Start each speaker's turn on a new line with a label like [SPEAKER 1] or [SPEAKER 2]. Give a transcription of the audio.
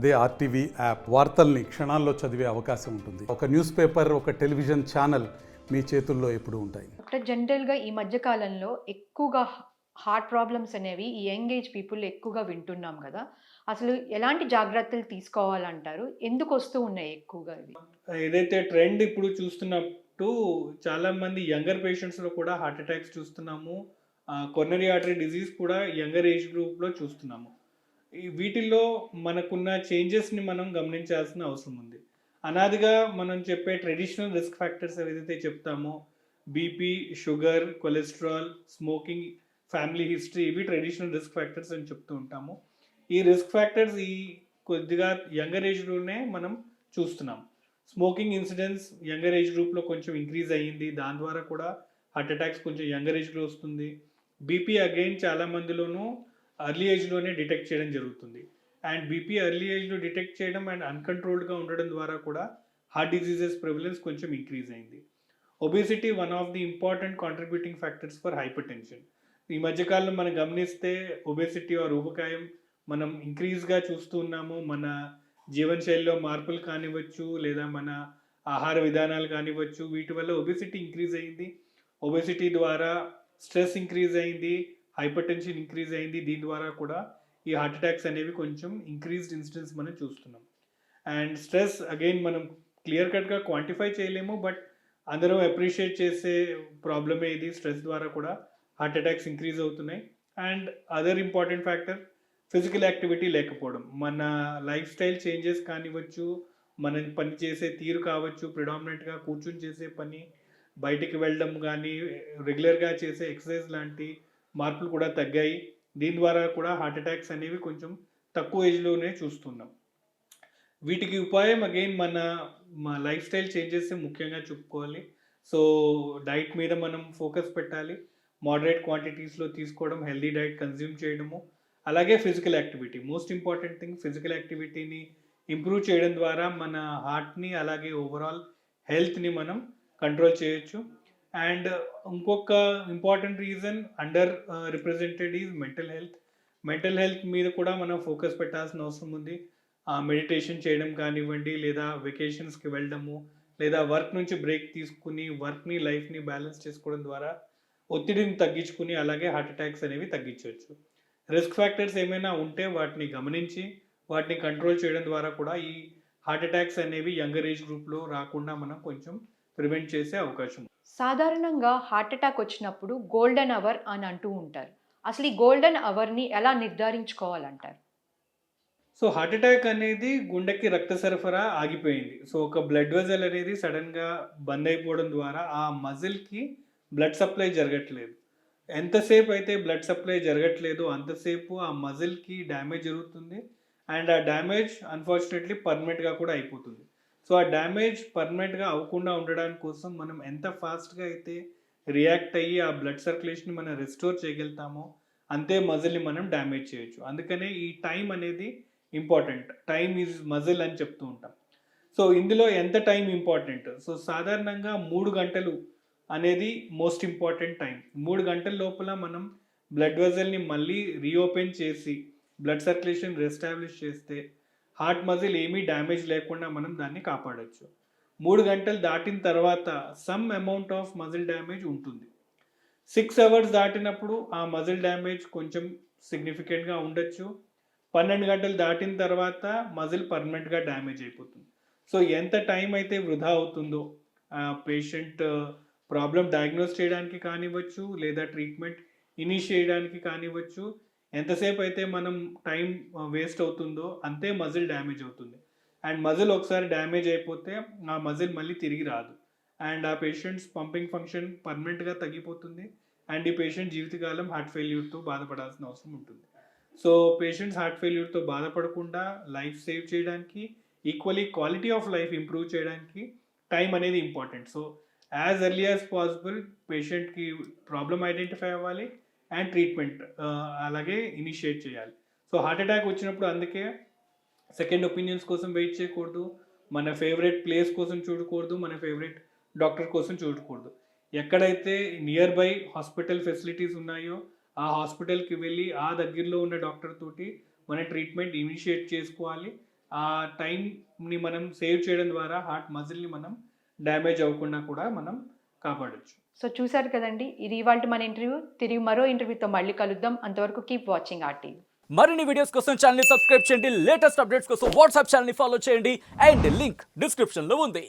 [SPEAKER 1] అదే RTV app వార్తల్ని క్షణాల్లో చదివే అవకాశం ఉంటుంది. ఒక న్యూస్ పేపర్ ఒక టెలివిజన్ ఛానల్ మీ చేతుల్లో ఎప్పుడూ ఉంటాయి.
[SPEAKER 2] డాక్టర్ జనరల్గా ఈ మధ్య కాలంలో ఎక్కువగా హార్ట్ ప్రాబ్లమ్స్ అనేవి ఈ యంగ్ ఏజ్ పీపుల్ ఎక్కువగా వింటున్నాం కదా. అసలు ఎలాంటి జాగ్రత్తలు తీసుకోవాలంటారు? ఎందుకు వస్తూ ఉన్నాయి ఎక్కువగా ఇవి?
[SPEAKER 3] ఏదైతే ట్రెండ్ ఇప్పుడు చూస్తున్నట్టు చాలా మంది యంగర్ పేషెంట్స్లో కూడా హార్ట్ అటాక్స్ చూస్తున్నాము. కొర్నరీ ఆర్టరీ డిజీజ్ కూడా యంగర్ ఏజ్ గ్రూప్లో చూస్తున్నాము. వీటిల్లో మనకున్న చేంజెస్ని మనం గమనించాల్సిన అవసరం ఉంది. అనాదిగా మనం చెప్పే ట్రెడిషనల్ రిస్క్ ఫ్యాక్టర్స్ ఏదైతే చెప్తామో BP sugar cholesterol smoking family history ఇవి ట్రెడిషనల్ రిస్క్ ఫ్యాక్టర్స్ అని చెప్తూ ఉంటాము. ఈ రిస్క్ ఫ్యాక్టర్స్ ఈ కొద్దిగా యంగర్ ఏజ్లోనే మనం చూస్తున్నాం. స్మోకింగ్ ఇన్సిడెన్స్ యంగర్ ఏజ్ గ్రూప్లో కొంచెం ఇంక్రీజ్ అయ్యింది. దాని ద్వారా కూడా హార్ట్ అటాక్స్ కొంచెం యంగర్ ఏజ్లో వస్తుంది. బీపీ అగైన్ చాలా మందిలోనూ అర్లీ ఏజ్లోనే డిటెక్ట్ చేయడం జరుగుతుంది. అండ్ బీపీ ఎర్లీ ఏజ్లో డిటెక్ట్ చేయడం అండ్ అన్కంట్రోల్డ్గా ఉండడం ద్వారా కూడా హార్ట్ డిసీజెస్ ప్రివిలెన్స్ కొంచెం ఇంక్రీజ్ అయింది. Obesity one of the important contributing factors for hypertension ఈ మధ్యకాలంలో మనం గమనిస్తే ఒబేసిటీ ఆ రూపకాయం మనం ఇంక్రీజ్గా చూస్తూ ఉన్నాము. మన జీవనశైలిలో మార్పులు కానివ్వచ్చు లేదా మన ఆహార విధానాలు కానివ్వచ్చు వీటి వల్ల ఒబేసిటీ ఇంక్రీజ్ అయింది. ఒబేసిటీ ద్వారా స్ట్రెస్ ఇంక్రీజ్ అయింది. హైపర్ టెన్షన్ ఇంక్రీజ్ అయింది. దీని ద్వారా కూడా ఈ హార్ట్ అటాక్స్ అనేవి కొంచెం ఇంక్రీజ్డ్ ఇన్సిడెన్స్ మనం చూస్తున్నాం. అండ్ స్ట్రెస్ అగైన్ మనం క్లియర్ కట్గా క్వాంటిఫై చేయలేము బట్ అందరం అప్రిషియేట్ చేసే ప్రాబ్లమే ఇది. స్ట్రెస్ ద్వారా కూడా హార్ట్ అటాక్స్ ఇంక్రీజ్ అవుతున్నాయి. And other important factor physical activity లేకపోవడం. మన లైఫ్ స్టైల్ చేంజెస్ కానివ్వచ్చు మనం పని చేసే తీరు కావచ్చు ప్రిడామినెంట్గా కూర్చుని చేసే పని బయటికి వెళ్ళడం కానీ రెగ్యులర్గా చేసే ఎక్సర్సైజ్ లాంటి మార్పులు కూడా తగ్గాయి. దీని ద్వారా కూడా హార్ట్ అటాక్స్ అనేవి కొంచెం తక్కువ ఏజ్లోనే చూస్తున్నాం. వీటికి ఉపాయం అగైన్ మన మా లైఫ్ స్టైల్ చేంజెస్ ముఖ్యంగా చెప్పుకోవాలి. సో డైట్ మీద మనం ఫోకస్ పెట్టాలి. మోడరేట్ క్వాంటిటీస్లో తీసుకోవడం హెల్దీ డైట్ కన్జ్యూమ్ చేయడము. అలాగే physical activity most important thing physical యాక్టివిటీని improve చేయడం ద్వారా మన హార్ట్ని అలాగే ఓవరాల్ హెల్త్ని మనం కంట్రోల్ చేయొచ్చు. అండ్ uh, ఇంకొక important reason underrepresented is mental health mental health మీద కూడా మనం ఫోకస్ పెట్టాల్సిన అవసరం ఉంది. మెడిటేషన్ చేయడం కానివ్వండి లేదా వెకేషన్స్కి వెళ్ళడము లేదా వర్క్ నుంచి బ్రేక్ తీసుకుని వర్క్ని లైఫ్ని బ్యాలెన్స్ చేసుకోవడం ద్వారా ఒత్తిడిని తగ్గించుకుని అలాగే హార్ట్ అటాక్స్ అనేవి తగ్గించవచ్చు. రిస్క్ ఫ్యాక్టర్స్ ఏమైనా ఉంటే వాటిని గమనించి వాటిని కంట్రోల్ చేయడం ద్వారా కూడా ఈ హార్ట్ అటాక్స్ అనేవి యంగర్ ఏజ్ గ్రూప్లో రాకుండా మనం కొంచెం ప్రివెంట్ చేసే అవకాశం.
[SPEAKER 2] సాధారణంగా హార్ట్ అటాక్ వచ్చినప్పుడు గోల్డెన్ అవర్ అని అంటూ ఉంటారు. అసలు ఈ గోల్డెన్ అవర్ని ఎలా నిర్ధారించుకోవాలంటారు?
[SPEAKER 3] సో హార్ట్ అటాక్ అనేది గుండెకి రక్త సరఫరా ఆగిపోయింది. సో ఒక బ్లడ్ వెజల్ అనేది సడన్గా బంద్ అయిపోవడం ద్వారా ఆ మజిల్కి బ్లడ్ సప్లై జరగట్లేదు. ఎంతసేపు అయితే బ్లడ్ సప్లై జరగట్లేదు అంతసేపు ఆ మజిల్కి డ్యామేజ్ జరుగుతుంది. అండ్ ఆ డ్యామేజ్ అన్ఫార్చునేట్లీ పర్మనెంట్గా కూడా అయిపోతుంది. సో ఆ డ్యామేజ్ పర్మనెంట్గా అవ్వకుండా ఉండడానికి కోసం మనం ఎంత ఫాస్ట్గా అయితే రియాక్ట్ అయ్యి ఆ బ్లడ్ సర్క్యులేషన్ మనం రెస్టోర్ చేయగలుగుతామో అంతే మజిల్ని మనం డ్యామేజ్ చేయొచ్చు. అందుకనే ఈ టైం అనేది ఇంపార్టెంట్. టైం ఈజ్ మజిల్ అని చెప్తూ ఉంటాం. సో ఇందులో ఎంత టైం ఇంపార్టెంట్? సో సాధారణంగా మూడు గంటలు అనేది మోస్ట్ ఇంపార్టెంట్ టైం మూడు గంటల లోపల మనం బ్లడ్ వెజల్ని మళ్ళీ రీఓపెన్ చేసి బ్లడ్ సర్క్యులేషన్ రెస్టాబ్లిష్ చేస్తే హార్ట్ మజిల్ ఏమీ డ్యామేజ్ లేకుండా మనం దాన్ని కాపాడచ్చు. మూడు గంటలు దాటిన తర్వాత some amount of muscle damage ఉంటుంది. సిక్స్ అవర్స్ దాటినప్పుడు ఆ మజిల్ డ్యామేజ్ కొంచెం సిగ్నిఫికెంట్గా ఉండొచ్చు. పన్నెండు గంటలు దాటిన తర్వాత మజిల్ పర్మనెంట్గా డ్యామేజ్ అయిపోతుంది. సో ఎంత టైం అయితే వృధా అవుతుందో ఆ పేషెంట్ ప్రాబ్లం డయాగ్నోస్ చేయడానికి కానివ్వచ్చు లేదా ట్రీట్మెంట్ ఇనిషియేట్ చేయడానికి కానివ్వచ్చు ఎంతసేపు అయితే మనం టైం వేస్ట్ అవుతుందో అంతే మజిల్ డ్యామేజ్ అవుతుంది. అండ్ మజిల్ ఒకసారి డ్యామేజ్ అయిపోతే ఆ మజిల్ మళ్ళీ తిరిగి రాదు. అండ్ ఆ పేషెంట్స్ పంపింగ్ ఫంక్షన్ పర్మనెంట్గా తగ్గిపోతుంది. అండ్ ఈ పేషెంట్ జీవితకాలం హార్ట్ ఫెయిల్యూర్తో బాధపడాల్సిన అవసరం ఉంటుంది. సో పేషెంట్స్ హార్ట్ ఫెయిల్యూర్తో బాధపడకుండా లైఫ్ సేవ్ చేయడానికి equally quality of life improve చేయడానికి టైం అనేది important. So as early as possible పేషెంట్కి ప్రాబ్లం ఐడెంటిఫై అవ్వాలి. అండ్ ట్రీట్మెంట్ uh, అలాగే ఇనిషియేట్ చేయాలి. సో హార్ట్ అటాక్ వచ్చినప్పుడు అందుకే సెకండ్ ఒపీనియన్స్ కోసం వెయిట్ చేయకూడదు మన ఫేవరెట్ ప్లేస్ కోసం చూడకూడదు మన ఫేవరెట్ డాక్టర్ కోసం చూడకూడదు. ఎక్కడైతే నియర్ బై హాస్పిటల్ ఫెసిలిటీస్ ఉన్నాయో ఆ హాస్పిటల్కి వెళ్ళి ఆ దగ్గరలో ఉన్న డాక్టర్ తోటి మన ట్రీట్మెంట్ ఇనిషియేట్ చేసుకోవాలి. ఆ టైంని మనం సేవ్ చేయడం ద్వారా హార్ట్ మజిల్ని మనం డ్యామేజ్ అవ్వకుండా కూడా మనం కాపాడొచ్చు.
[SPEAKER 2] సో చూశారు కదండి ఇది ఇవాళ మన ఇంటర్వ్యూ. తిరిగి మరో ఇంటర్వ్యూతో మళ్ళీ కలుద్దాం. అంతవరకు కీప్ వాచింగ్ ఆర్టీవీ
[SPEAKER 4] మరిన్ని వీడియోస్ కోసం ఛానల్ సబ్స్క్రైబ్ చేయండి. లేటెస్ట్ అప్డేట్స్ కోసం వాట్సాప్ ఛానల్ ఫాలో చేయండి. అండ్ లింక్ డిస్క్రిప్షన్లో ఉంది.